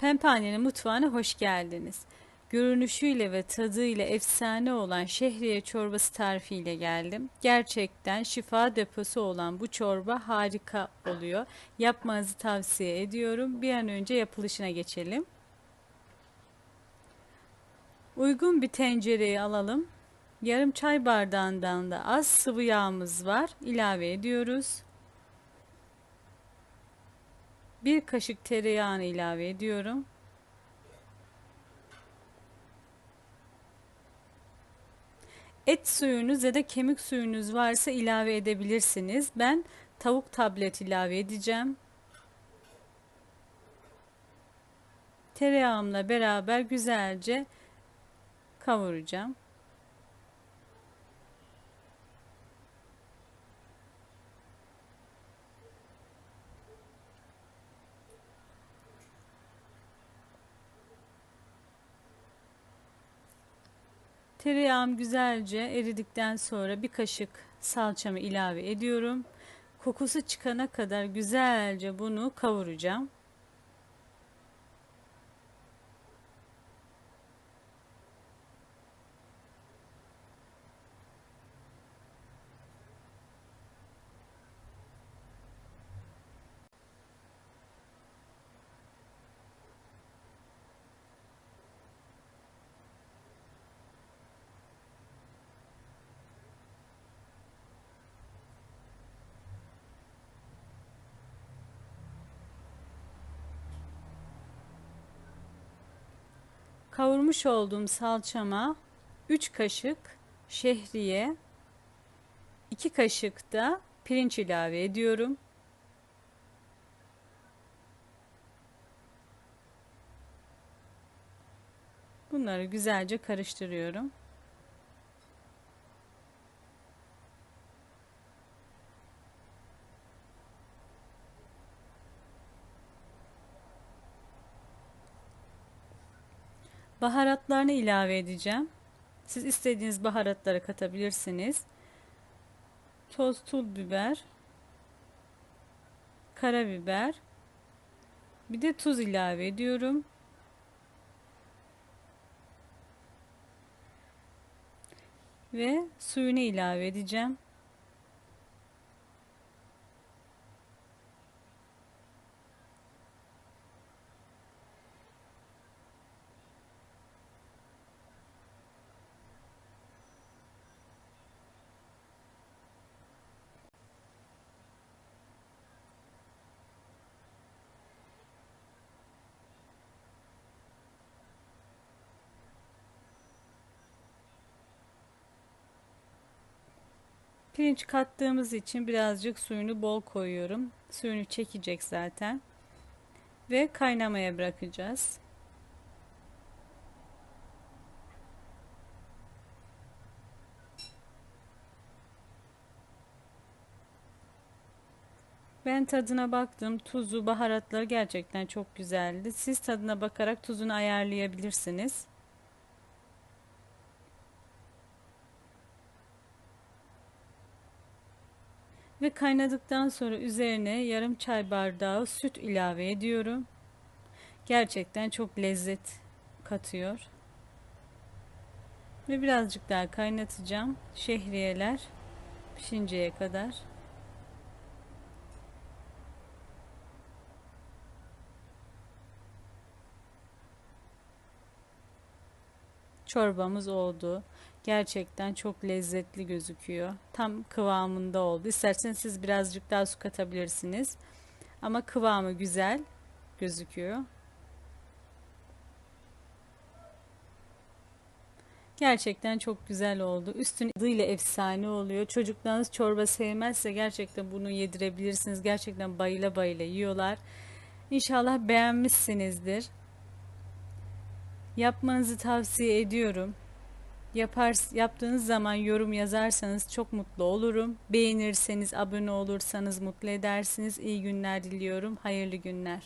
Pempane'nin mutfağına hoş geldiniz. Görünüşüyle ve tadıyla efsane olan şehriye çorbası tarifiyle geldim. Gerçekten şifa deposu olan bu çorba harika oluyor. Yapmanızı tavsiye ediyorum. Bir an önce yapılışına geçelim. Uygun bir tencereyi alalım. Yarım çay bardağından da az sıvı yağımız var. İlave ediyoruz. Bir kaşık tereyağını ilave ediyorum. Et suyunuz ya da kemik suyunuz varsa ilave edebilirsiniz. Ben tavuk tablet ilave edeceğim. Tereyağımla beraber güzelce kavuracağım. Tereyağım güzelce eridikten sonra bir kaşık salçamı ilave ediyorum. Kokusu çıkana kadar güzelce bunu kavuracağım. Kavurmuş olduğum salçama 3 kaşık şehriye, 2 kaşık da pirinç ilave ediyorum. Bunları güzelce karıştırıyorum. Baharatlarını ilave edeceğim. Siz istediğiniz baharatları katabilirsiniz. Toz tuz biber, karabiber, bir de tuz ilave ediyorum. Ve suyunu ilave edeceğim. Pirinç kattığımız için birazcık suyunu bol koyuyorum. Suyunu çekecek zaten. Ve kaynamaya bırakacağız. Ben tadına baktım. Tuzu, baharatları gerçekten çok güzeldi. Siz tadına bakarak tuzunu ayarlayabilirsiniz. Ve kaynadıktan sonra üzerine yarım çay bardağı süt ilave ediyorum. Gerçekten çok lezzet katıyor. Ve birazcık daha kaynatacağım. Şehriyeler pişinceye kadar. Çorbamız oldu. Gerçekten çok lezzetli gözüküyor. Tam kıvamında oldu. İsterseniz siz birazcık daha su katabilirsiniz. Ama kıvamı güzel gözüküyor. Gerçekten çok güzel oldu. Üstün adıyla efsane oluyor. Çocuklarınız çorba sevmezse gerçekten bunu yedirebilirsiniz. Gerçekten bayıla bayıla yiyorlar. İnşallah beğenmişsinizdir. Yapmanızı tavsiye ediyorum. Yapar, yaptığınız zaman yorum yazarsanız çok mutlu olurum. Beğenirseniz, abone olursanız mutlu edersiniz. İyi günler diliyorum. Hayırlı günler.